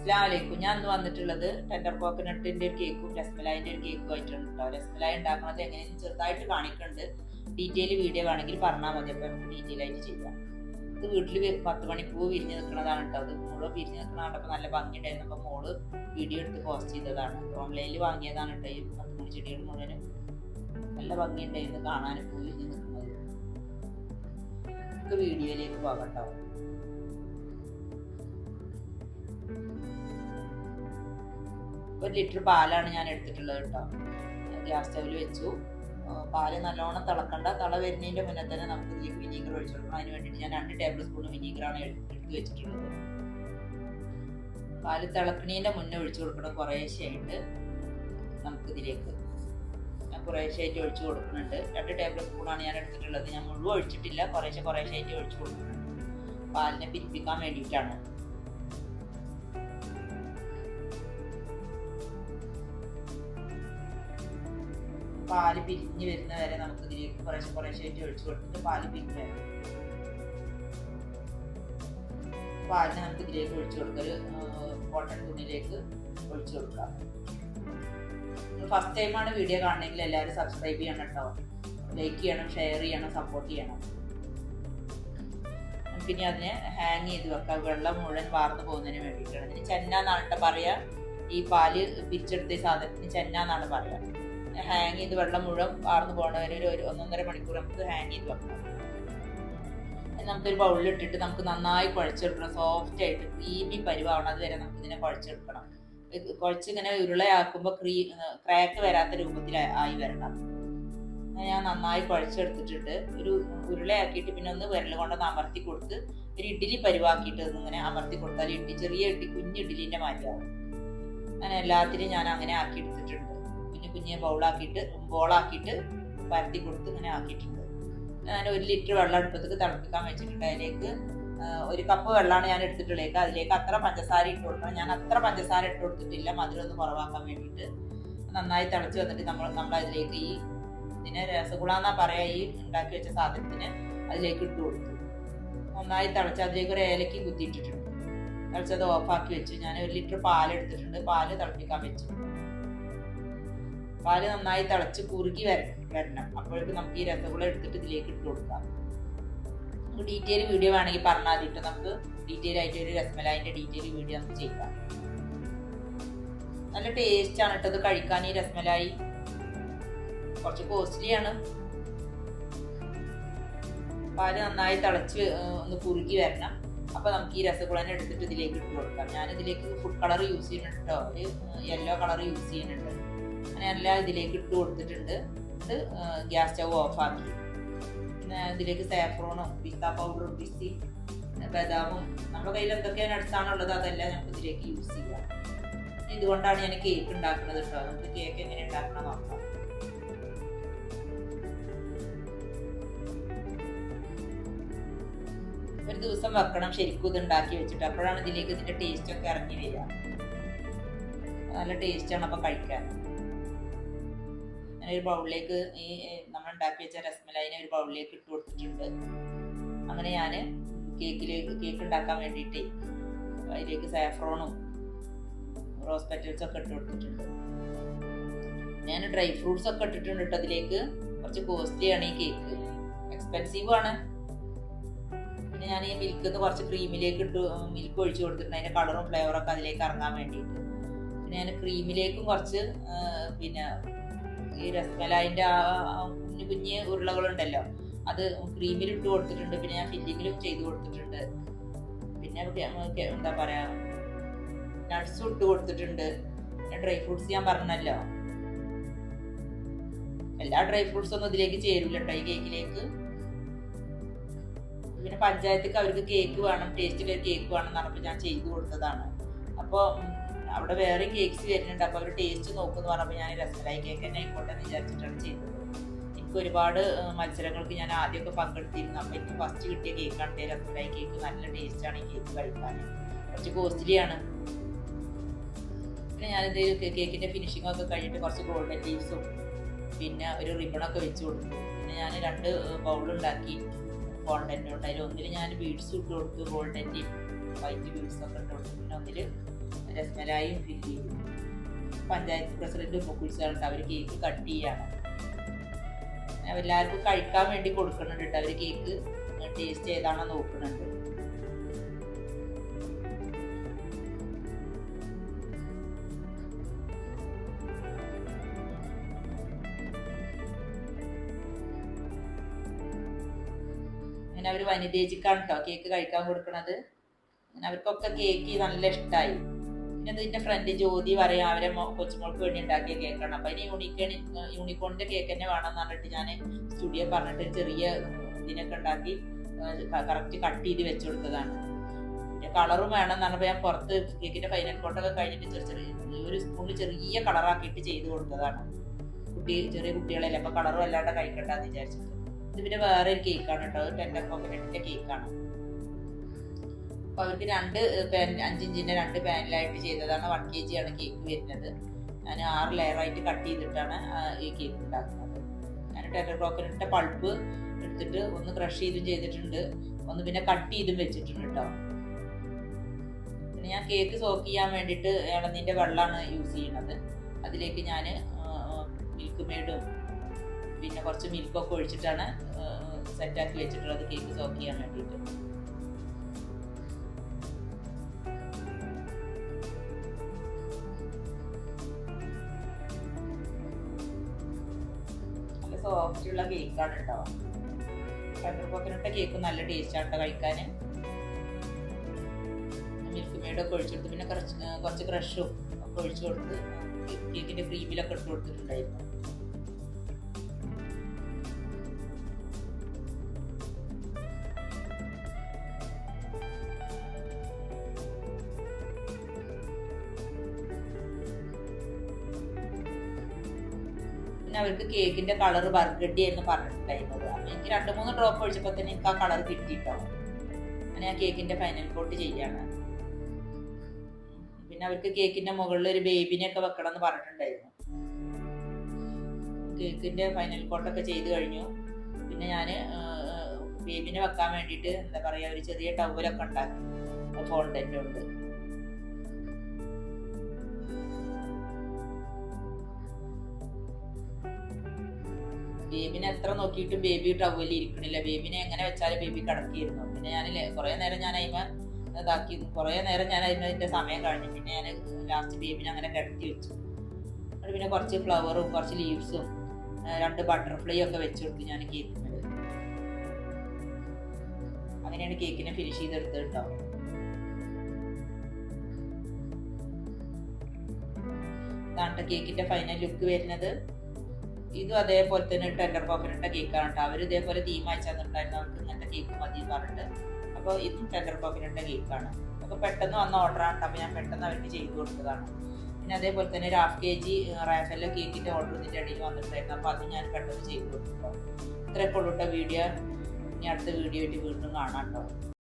അസ്ലാമലൈക്കും ഞാൻ ഇന്ന് വന്നിട്ടുള്ളത് ടെൻഡർ കോക്കനട്ടിന്റെ ഒരു കേക്കും രസ്മലായിന്റെ ഒരു കേക്കും ആയിട്ടുണ്ട് കേട്ടോ രസ്മലായി ഉണ്ടാക്കുന്നത് എങ്ങനെയെന്ന് ചെറുതായിട്ട് കാണിക്കുന്നുണ്ട് ഡീറ്റെയിൽ വീഡിയോ വേണമെങ്കിൽ പറഞ്ഞാൽ മതി. അപ്പൊ നമുക്ക് ഡീറ്റെയിൽ ആയിട്ട് ചെയ്യാം. ഇത് വീട്ടിൽ പത്ത് മണിപ്പൂ വിരിഞ്ഞ് നിൽക്കുന്നതാണ് കേട്ടോ അത് മോൾ വിരിഞ്ഞ് നിൽക്കുന്ന കണ്ടപ്പോൾ നല്ല ഭംഗിയുണ്ടായിരുന്നു. അപ്പോൾ മോൾ വീഡിയോ എടുത്ത് പോസ്റ്റ് ചെയ്തതാണ്. ഓൺലൈനിൽ വാങ്ങിയതാണ് കേട്ടോ ഈ പത്ത് മണി ചെടികൾ മുഴുവനും. നല്ല ഭംഗിയുണ്ടായിരുന്നു കാണാൻ പൂ വിരിഞ്ഞ് നിൽക്കുന്നത്. നമുക്ക് വീഡിയോയിലേക്ക് പോകാം കേട്ടോ ഒരു ലിറ്റർ പാലാണ് ഞാൻ എടുത്തിട്ടുള്ളത് കേട്ടോ. ഗ്യാസ് സ്റ്റവിൽ വെച്ചു. പാൽ നല്ലോണം തിളക്കണ്ട. തള വരുന്നതിന്റെ മുന്നേ തന്നെ നമുക്ക് ഇതിലേക്ക് വിനീഗർ ഒഴിച്ചു കൊടുക്കണം. അതിന് വേണ്ടിയിട്ട് ഞാൻ രണ്ട് ടേബിൾ സ്പൂൺ വിനീഗറാണ് എടുത്ത് വെച്ചിട്ടുള്ളത്. പാൽ തിളക്കണീന്റെ മുന്നേ ഒഴിച്ചു കൊടുക്കണം. കുറേശ്ശെയായിട്ട് നമുക്കിതിലേക്ക്. ഞാൻ കുറേശ്ശെയായിട്ട് ഒഴിച്ചു കൊടുക്കുന്നുണ്ട്. രണ്ട് ടേബിൾ സ്പൂണാണ് ഞാൻ എടുത്തിട്ടുള്ളത്. ഞാൻ മുഴുവൻ ഒഴിച്ചിട്ടില്ല. കുറേശ്ശേ കുറേശ്ശെ കുറേശ്ശെയായിട്ട് ഒഴിച്ചു കൊടുക്കുന്നുണ്ട്. പാലിനെ പിരിപ്പിക്കാൻ വേണ്ടിയിട്ടാണ്. പാൽ പിരിഞ്ഞ് വരുന്ന വരെ നമുക്ക് ഇതിലേക്ക് കുറേശ്ശെ കുറേശ്ശെ ആയിട്ട് ഒഴിച്ചു കൊടുത്തിട്ട് പാൽ പിരിഞ്ഞ് വരണം പാലിനെ നമുക്ക് ഇതിലേക്ക് ഒഴിച്ചു കൊടുക്കുക ഒരു കോട്ടൺ തുണിയിലേക്ക് ഒഴിച്ചു കൊടുക്കാം. ഫസ്റ്റ് ടൈമാണ് വീഡിയോ കാണണമെങ്കിൽ എല്ലാവരും സബ്സ്ക്രൈബ് ചെയ്യണം കേട്ടോ. ലൈക്ക് ചെയ്യണം ഷെയർ ചെയ്യണം സപ്പോർട്ട് ചെയ്യണം. പിന്നെ അതിനെ ഹാങ് ചെയ്ത് വെക്കാം. വെള്ളം മുഴുവൻ വാർന്നു പോകുന്നതിന് വേണ്ടിയിട്ടാണ്. ഇതിന് ചെന്ന എന്നാണ് കേട്ടോ പറയാ. ഈ പാൽ പിരിച്ചെടുത്ത സാധനത്തിന് ചെന്ന എന്നാണ് പറയാ. ഹാങ് ചെയ്ത് വെള്ളം മുഴുവൻ വാർന്നു പോകണവരെ ഒരു ഒരു ഒന്നൊന്നര മണിക്കൂർ നമുക്ക് ഹാങ് ചെയ്ത് വെക്കാം. നമുക്കൊരു ബൗളിൽ ഇട്ടിട്ട് നമുക്ക് നന്നായി കുഴച്ചെടുക്കണം. സോഫ്റ്റ് ആയിട്ട് ക്രീമി പരിവാവണം. അതുവരെ നമുക്ക് ഇതിനെ കുഴച്ചെടുക്കണം. കുഴച്ച് കുഴച്ചിങ്ങനെ ഉരുളയാക്കുമ്പോൾ ക്രീ ക്രാക്ക് വരാത്ത രൂപത്തിൽ ആയി വരണം ഞാൻ നന്നായി കുഴച്ചെടുത്തിട്ടുണ്ട്. ഒരു ഉരുളയാക്കിയിട്ട് പിന്നെ ഒന്ന് വിരൽ കൊണ്ടൊന്ന് അമർത്തി കൊടുത്ത് ഒരു ഇഡ്ഡലി പരിവാക്കിയിട്ട് ഇങ്ങനെ അമർത്തി കൊടുത്താൽ ഇഡ്ഡലി ചെറിയ ഇഡ്ഡി കുഞ്ഞു ഇഡ്ഡലിന്റെ മാറ്റമാണ് അങ്ങനെ എല്ലാത്തിനും ഞാൻ അങ്ങനെ ആക്കി എടുത്തിട്ടുണ്ട് കുഞ്ഞു കുഞ്ഞെ ബൗളാക്കിയിട്ട് ബോളാക്കിയിട്ട് പരത്തി കൊടുത്ത് ഇങ്ങനെ ആക്കിയിട്ടുണ്ട്. ഞാൻ ഒരു ലിറ്റർ വെള്ളം അടുപ്പത്തേക്ക് തിളപ്പിക്കാൻ വെച്ചിട്ടുണ്ട് അതിലേക്ക്. ഒരു കപ്പ് വെള്ളമാണ് ഞാൻ എടുത്തിട്ടുള്ളത്. അതിലേക്ക് അത്ര പഞ്ചസാര ഇട്ട് കൊടുക്കണം. ഞാൻ അത്ര പഞ്ചസാര ഇട്ട് കൊടുത്തിട്ടില്ല. മധുരം കുറവാക്കാൻ വേണ്ടിയിട്ട്. നന്നായി തിളച്ച് വന്നിട്ട് നമ്മൾ നമ്മൾ അതിലേക്ക് ഈ ഇതിനെ രസഗുള എന്നാ പറയാ ഈ ഉണ്ടാക്കി വെച്ച സാധനത്തിന് അതിലേക്ക് ഇട്ട് കൊടുത്തു. നന്നായി തിളച്ച് അതിലേക്ക് ഒരു ഏലക്കി കുത്തിയിട്ടിട്ടുണ്ട്. തിളച്ചത് ഓഫാക്കി വെച്ചു. ഞാൻ ഒരു ലിറ്റർ പാൽ എടുത്തിട്ടുണ്ട്. പാൽ തിളപ്പിക്കാൻ വെച്ചു. പാൽ നന്നായി തിളച്ച് കുറുകി വരണം വരണം. അപ്പോഴേക്കും നമുക്ക് ഈ രസഗുള എടുത്തിട്ട് ഇതിലേക്ക് ഇട്ട് കൊടുക്കാം. ഡീറ്റെയിൽ വീഡിയോ വേണമെങ്കിൽ പറഞ്ഞാൽ മതിയിട്ട് നമുക്ക് ഡീറ്റെയിൽ ആയിട്ട് ഒരു രസമലായിന്റെ ഡീറ്റെയിൽ വീഡിയോ നമുക്ക് ചെയ്യാം. നല്ല ടേസ്റ്റ് ആണ് കേട്ടത് കഴിക്കാൻ ഈ രസമലായി. കുറച്ച് കോസ്റ്റ്ലി ആണ്. പാൽ നന്നായി തിളച്ച് ഒന്ന് കുറുകി വരണം. അപ്പൊ നമുക്ക് ഈ രസഗുളനെ എടുത്തിട്ട് ഇതിലേക്ക് ഇട്ട് കൊടുക്കാം. ഞാൻ ഇതിലേക്ക് ഫുഡ് കളർ യൂസ് ചെയ്യുന്നുണ്ട് കേട്ടോ ഒരു യെല്ലോ കളർ യൂസ് ചെയ്യുന്നുണ്ട്. എല്ലാം ഇതിലേക്ക് ഇട്ട് കൊടുത്തിട്ടുണ്ട്. എന്നിട്ട് ഗ്യാസ് സ്റ്റവ് ഓഫാക്കി ഇതിലേക്ക് സാഫ്രോണും പിസ്ത പൗഡറും പിസ്തി ബദാമും നമ്മുടെ കയ്യിൽ എന്തൊക്കെയാണ് അടുത്താണുള്ളത് അതെല്ലാം നമുക്ക് ഇതിലേക്ക് യൂസ് ചെയ്യാം. ഇതുകൊണ്ടാണ് ഞാൻ കേക്ക് ഉണ്ടാക്കുന്നത് കേട്ടോ. നമുക്ക് കേക്ക് എങ്ങനെ ഉണ്ടാക്കണം നോക്കാം. ഒരു ദിവസം വെക്കണം ശരിക്കും ഇത് ഉണ്ടാക്കി വെച്ചിട്ട്. അപ്പോഴാണ് ഇതിലേക്ക് ഇതിന്റെ ടേസ്റ്റ് ഒക്കെ ഇറങ്ങി വരിക. നല്ല ടേസ്റ്റ് ആണ് അപ്പൊ കഴിക്കാൻ. ഒരു ബൗളിലേക്ക് ഈ നമ്മൾ ഉണ്ടാക്കി വെച്ച രസ്മലൈനെ ഒരു ബൗളിലേക്ക് ഇട്ട് കൊടുത്തിട്ടുണ്ട്. അങ്ങനെ ഞാൻ കേക്കിലേക്ക് കേക്ക് ഉണ്ടാക്കാൻ വേണ്ടിയിട്ട് അതിലേക്ക് സാഫ്രോണും റോസ് പെറ്റൽസ് ഒക്കെ ഇട്ട് കൊടുത്തിട്ടുണ്ട്. ഞാൻ ഡ്രൈ ഫ്രൂട്ട്സ് ഒക്കെ ഇട്ടിട്ടുണ്ട് കേട്ടോ അതിലേക്ക്. കുറച്ച് കോസ്റ്റ്ലി ആണ് ഈ കേക്ക്. എക്സ്പെൻസീവ് ആണ്. പിന്നെ ഞാൻ ഈ മിൽക്ക് കുറച്ച് ക്രീമിലേക്ക് ഇട്ട് മിൽക്ക് ഒഴിച്ചു കൊടുത്തിട്ടുണ്ട്. അതിന്റെ കളറും ഫ്ലേവറൊക്കെ അതിലേക്ക് ഇറങ്ങാൻ വേണ്ടിയിട്ട്. പിന്നെ ഞാൻ ക്രീമിലേക്കും കുറച്ച് പിന്നെ ഈ രസ്മലായിന്റെ ആ കുഞ്ഞു കുഞ്ഞ് ഉരുളകളുണ്ടല്ലോ. അത് ക്രീമിൽ ഇട്ട് കൊടുത്തിട്ടുണ്ട്. പിന്നെ ഞാൻ ഫില്ലിങ്ങിലും ചെയ്ത് കൊടുത്തിട്ടുണ്ട്. പിന്നെ എന്താ പറയാ നട്ട്സും ഇട്ട് കൊടുത്തിട്ടുണ്ട്. ഡ്രൈ ഫ്രൂട്ട്സ് ഞാൻ പറഞ്ഞല്ലോ. എല്ലാ ഡ്രൈ ഫ്രൂട്ട്സ് ഒന്നും ഇതിലേക്ക് ചേരൂല ഈ കേക്കിലേക്ക് പിന്നെ പഞ്ചായത്തേക്ക് അവർക്ക് കേക്ക് വേണം ടേസ്റ്റ് ഒരു കേക്ക് വേണം എന്ന് പറഞ്ഞപ്പോൾ ഞാൻ ചെയ്തു കൊടുത്തതാണ്. അപ്പോൾ അവിടെ വേറെ കേക്ക്സ് വരുന്നുണ്ട്. അപ്പോൾ അവർ ടേസ്റ്റ് നോക്കുമെന്ന് പറഞ്ഞപ്പോൾ ഞാൻ രസമലായി കേക്ക് തന്നെ ആയിക്കോട്ടെ എന്ന് വിചാരിച്ചിട്ടാണ് ചെയ്തത്. എനിക്ക് ഒരുപാട് മത്സരങ്ങൾക്ക് ഞാൻ ആദ്യമൊക്കെ പങ്കെടുത്തിരുന്നു. അപ്പോൾ എനിക്ക് ഫസ്റ്റ് കിട്ടിയ കേക്കാണ് രസമലായി കേക്ക് നല്ല ടേസ്റ്റാണ് ഈ കേക്ക് കഴിക്കാൻ. കുറച്ച് കോസ്റ്റ്ലിയാണ് പിന്നെ ഞാനിത് കേക്കിന്റെ ഫിനിഷിംഗ് ഒക്കെ കഴിഞ്ഞിട്ട് കുറച്ച് ഗോൾഡൻ ലീവ്സും പിന്നെ ഒരു റിബണൊക്കെ വെച്ച് കൊടുത്തു. പിന്നെ ഞാൻ രണ്ട് ബൗളുണ്ടാക്കി ഗോൾഡന്റെ ഉണ്ട്. ഒന്നിൽ ഞാൻ ബീഡ്സ് ഇട്ട് കൊടുത്തു. ഗോൾഡന്റെയും വൈറ്റ് ബീഡ്സ് ഒക്കെ ഇട്ട് കൊടുത്തു. പിന്നെ ഒന്നിൽ രസ്മലായും ഫില്ല് ചെയ്തു പഞ്ചായത്ത് പ്രസിഡന്റ് മുക്കുൾസാണ് അവർ കേക്ക് കട്ട് ചെയ്യാണ്. എല്ലാവർക്കും കഴിക്കാൻ വേണ്ടി കൊടുക്കുന്നുണ്ട് കേട്ടോ അവർ കേക്ക് ടേസ്റ്റ് ചെയ്താണോ നോക്കുന്നുണ്ട്. അങ്ങനെ അവർ വനിതേജിക്കാണ് കേട്ടോ കേക്ക് കഴിക്കാൻ കൊടുക്കണത്. അവർക്കൊക്കെ കേക്ക് നല്ല ഇഷ്ടമായി പിന്നെ എന്റെ ഫ്രണ്ട് ജ്യോതി പറയാം അവരെ കൊച്ചുമോൾക്ക് വേണ്ടി ഉണ്ടാക്കിയ കേക്കാണ് അപ്പൊ ഇനി യൂണിക്കോൺ യൂണിക്കോണിന്റെ കേക്ക് തന്നെ വേണം എന്ന് പറഞ്ഞിട്ട് ഞാൻ സ്റ്റുഡിയോ പറഞ്ഞിട്ട് ചെറിയ ഇതിനൊക്കെ ഉണ്ടാക്കി കറക്റ്റ് കട്ട് ചെയ്ത് വെച്ചു കൊടുത്തതാണ്. പിന്നെ കളറും വേണം എന്ന് പറഞ്ഞപ്പോൾ ഞാൻ പുറത്ത് കേക്കിന്റെ ഫൈനൽ കോട്ടൊക്കെ കഴിഞ്ഞിട്ട് ചെറിയ ചെറിയ ഒരു സ്പൂണിൽ ചെറിയ കളറാക്കിയിട്ട് ചെയ്ത് കൊടുത്തതാണ്. കുട്ടി ചെറിയ കുട്ടികളല്ലേ അപ്പൊ കളറും അല്ലാണ്ട് കഴിക്കണ്ടെന്ന് വിചാരിച്ചിട്ട്. ഇത് പിന്നെ വേറെ ഒരു കേക്കാണ് കേട്ടോ. ടെൻ ഓഫ് കോക്കനട്ടിന്റെ കേക്കാണ് അപ്പൊ അവർക്ക് രണ്ട് പാൻ അഞ്ചിഞ്ചിന്റെ രണ്ട് പാനിലായിട്ട് ചെയ്തതാണ്. വൺ കെ ആണ് കേക്ക് വരുന്നത്. ഞാൻ ആറ് ലെയറായിട്ട് കട്ട് ചെയ്തിട്ടാണ് ഈ കേക്ക് ഉണ്ടാക്കുന്നത്. ഞാൻ ടെറർ ക്രോക്കറിന്റെ പൾപ്പ് എടുത്തിട്ട് ഒന്ന് ക്രഷ് ചെയ്തും ചെയ്തിട്ടുണ്ട്. ഒന്ന് പിന്നെ കട്ട് ചെയ്തും വെച്ചിട്ടുണ്ട് കേട്ടോ പിന്നെ ഞാൻ കേക്ക് സോക്ക് ചെയ്യാൻ വേണ്ടിയിട്ട് ഇളനീന്റെ വെള്ളമാണ് യൂസ് ചെയ്യുന്നത്. അതിലേക്ക് ഞാൻ മിൽക്ക് മെയ്ഡും പിന്നെ കുറച്ച് മിൽക്കൊക്കെ ഒഴിച്ചിട്ടാണ് സെറ്റാക്കി വെച്ചിട്ടുള്ളത് കേക്ക് സോക്ക് ചെയ്യാൻ വേണ്ടിയിട്ട്. നല്ല സോഫ്റ്റ് ഉള്ള കേക്കാണ് കേട്ടോ ബട്ടർ കോക്കനട്ട കേക്ക് നല്ല ടേസ്റ്റ് ആണ് കേട്ടോ കഴിക്കാൻ മിൽക്ക് മെയ്ഡൊക്കെ ഒഴിച്ചെടുത്ത് പിന്നെ കുറച്ച് കുറച്ച് ക്രഷും ഒക്കെ ഒഴിച്ചു കൊടുത്ത് കേക്കിന്റെ ക്രീമിലൊക്കെ ഇട്ട് കൊടുത്തിട്ടുണ്ടായിരുന്നു. അവർക്ക് കേക്കിന്റെ കളർ ബർഗഡി എന്ന് പറഞ്ഞിട്ടുണ്ടായിരുന്നത്. അപ്പൊ എനിക്ക് രണ്ട് മൂന്ന് ഡ്രോപ്പ് ഒഴിച്ചപ്പോൾ തന്നെ എനിക്ക് ആ കളർ കിട്ടിയിട്ടോ. അങ്ങനെ ആ കേക്കിന്റെ ഫൈനൽ കോട്ട് ചെയ്യാണ്. പിന്നെ അവർക്ക് കേക്കിന്റെ മുകളിൽ ഒരു ബേബിനെ ഒക്കെ വെക്കണം എന്ന് പറഞ്ഞിട്ടുണ്ടായിരുന്നു. കേക്കിന്റെ ഫൈനൽ കോട്ടൊക്കെ ചെയ്ത് കഴിഞ്ഞു. പിന്നെ ഞാൻ ബേബിനെ വെക്കാൻ വേണ്ടിയിട്ട് എന്താ പറയാ ഒരു ചെറിയ ടവലൊക്കെ ഉണ്ടാക്കി. ഫോണ്ടന്റ് ഉണ്ട് ബേബിനെ എത്ര നോക്കിയിട്ടും ബേബി ടവലിൽ ഇരിക്കണില്ല. ബേബിനെ എങ്ങനെ വെച്ചാലും ബേബി കിടക്കിയിരുന്നു. പിന്നെ ഞാൻ കുറേ നേരം ഞാൻ അതിമ ഇതാക്കി കുറേ നേരം ഞാൻ അതിന്റെ സമയം കഴിഞ്ഞു. പിന്നെ ഞാൻ ലാസ്റ്റ് ബേബിനെ അങ്ങനെ കിടത്തി വെച്ചു. അത് പിന്നെ കുറച്ച് ഫ്ലവറും കുറച്ച് ലീവ്സും രണ്ട് ബട്ടർഫ്ലൈ ഒക്കെ വെച്ച് കൊടുത്തു ഞാൻ കേൾക്കുന്നത് അങ്ങനെയാണ് കേക്കിനെ ഫിനിഷ് ചെയ്തെടുത്തത് കേട്ടോ കേക്കിന്റെ ഫൈനൽ ലുക്ക് വരുന്നത്. ഇതും അതേപോലെ തന്നെ ടെൻഡർ കോക്കനട്ട കേക്കാണ് കേട്ടോ. അവർ ഇതേപോലെ തീം അയച്ചു തന്നിട്ടുണ്ടായിരുന്നു. അവർക്ക് ഇങ്ങനത്തെ കേക്ക് മതി പറഞ്ഞിട്ട്. അപ്പോൾ ഇതും ടെൻഡർ കോക്കനട്ട കേക്കാണ്. അപ്പോൾ പെട്ടെന്ന് വന്ന ഓർഡറാണ് അപ്പോൾ ഞാൻ പെട്ടെന്ന് അവർക്ക് ചെയ്തു കൊടുത്തതാണ്. പിന്നെ അതേപോലെ തന്നെ ഒരു ഹാഫ് കെ ജി റാഫലിലെ കേക്കിന്റെ ഓർഡർ ഇതിന്റെ ഇടയിൽ വന്നിട്ടുണ്ടായിരുന്നു. അപ്പോൾ അത് ഞാൻ പെട്ടെന്ന് ചെയ്തു കൊടുത്തു ഇത്രയൊക്കെ ഉള്ളൂട്ടോ വീഡിയോ. ഇനി അടുത്ത വീഡിയോ ആയിട്ട് വീണ്ടും കാണാം കേട്ടോ.